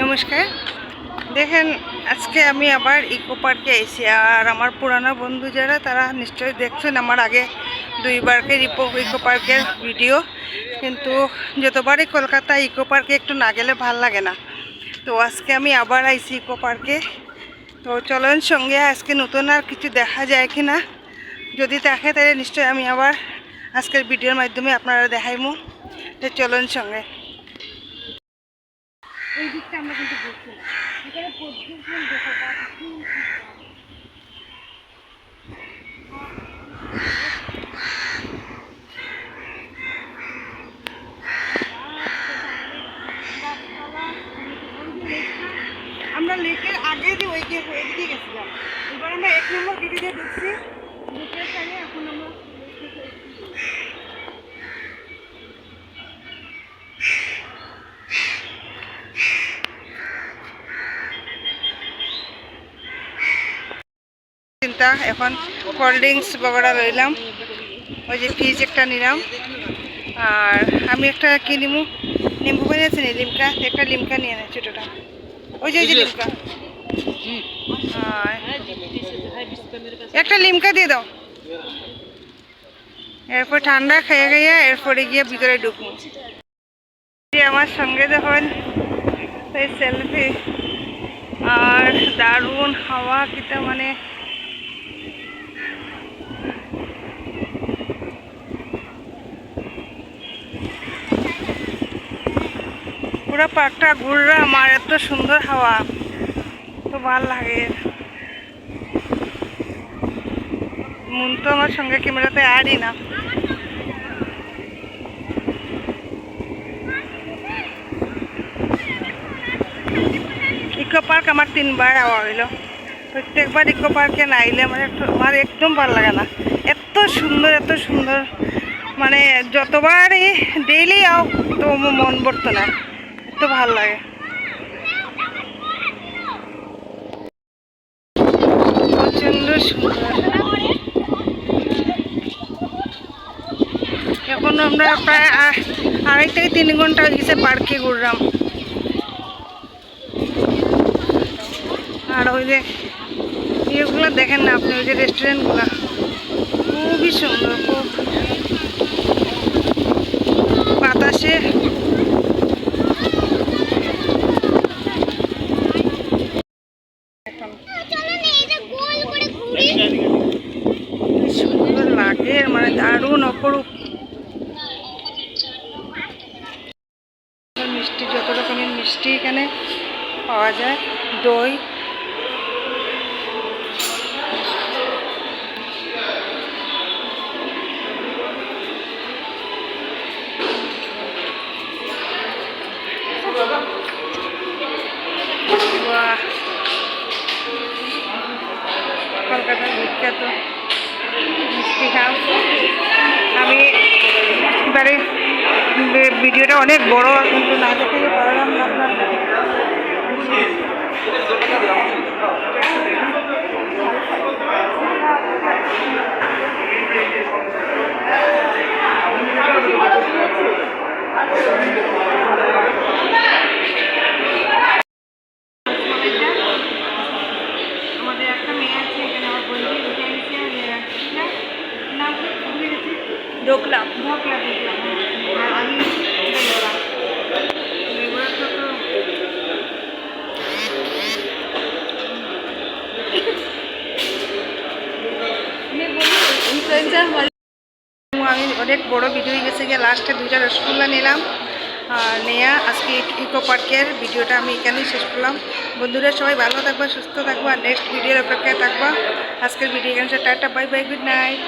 নমস্কার। দেখেন, আজকে আমি আবার ইকো পার্কে এসেছি আর আমার পুরানো বন্ধু যারা, তারা নিশ্চয়ই দেখছেন আমার আগে দুইবারকের ইকো ইকো পার্কের ভিডিও কিন্তু যতবারই কলকাতা ইকো পার্কে একটু না গেলে ভালো লাগে না। তো আজকে আমি আবার আইছি ইকো পার্কে তো চলন, সঙ্গে আজকে নতুন আর কিছু দেখা যায় কি না? যদি দেখে, তাহলে নিশ্চয়ই আমি আবার আজকের ভিডিওর মাধ্যমে আপনারা দেখাইমু। তো চলন সঙ্গে। এই দিকটা আমরা কিন্তু দেখছি না। এখানে দেখো, বা ফুল। আমরা লেকের আগে দিয়ে ওই গিয়ে দিকে গেছিলাম। এবার আমরা এক নম্বর দিয়ে ঢুকছি। ঢুকে এখন আমরা চিন্তা এখন কোল্ড ড্রিঙ্কস বগড়া লইলাম। ওই যে ফ্রিজ একটা নিলাম। আর আমি একটা কি নিমু? নিম্বু পানি আছে নি? লিমকা একটা লিমকা নিয়ে নেয় ছোটোটা। ওই যে ওই যে লিমকা। আর একটা লিমকা দিয়ে দাও। এরপর ঠান্ডা খেয়ে গিয়ে এরপরে গিয়ে ভিতরে ঢুকবো। আমার সঙ্গে যখন সেই সেলফি আর দারুণ হাওয়া কিটা মানে পুরো পার্কটা ঘুরলাম, আর এত সুন্দর হাওয়া। তো ভালো লাগে। মন তো আমার সঙ্গে ক্যামেরাতে আরই না। ইকো পার্ক আমার তিনবার আওয়া হইল। প্রত্যেকবার ইকো পার্কে না আমার একটু আমার একদম ভালো লাগে না। এত সুন্দর এত সুন্দর। মানে যতবারই ডেইলি আও তো মন ভরতো না। এত ভালো লাগে। প্রচণ্ড সুন্দর। এখন আমরা প্রায় আড়াই থেকে তিন ঘণ্টা গেছে পার্কে ঘুরলাম। আর ওই যে ইয়েগুলো দেখেন না আপনি, ওই যে রেস্টুরেন্টগুলো খুবই সুন্দর, খুব বাতাসে এখন কি লাগে মানে দারুণ অপরূপ। মিষ্টি যত রকমের মিষ্টি এখানে পাওয়া যায় দই। কলকাতার বিখ্যাত। ভিডিওটা অনেক বড় কিন্তু না দেখে পারলাম না আপনার। আমাদের একটা আমি অনেক বড় ভিডিও হয়ে গেছে গিয়ে লাস্টে দুইটা রসগোল্লা নিলাম। নেয়া, আজকে ইকো পার্কের ভিডিওটা আমি এখানেই শেষ করলাম। বন্ধুরা, সবাই ভালো থাকবা, সুস্থ থাকবা। নেক্সট ভিডিওর অপেক্ষায় থাকবা। আজকের ভিডিও এখানে tata bye bye good night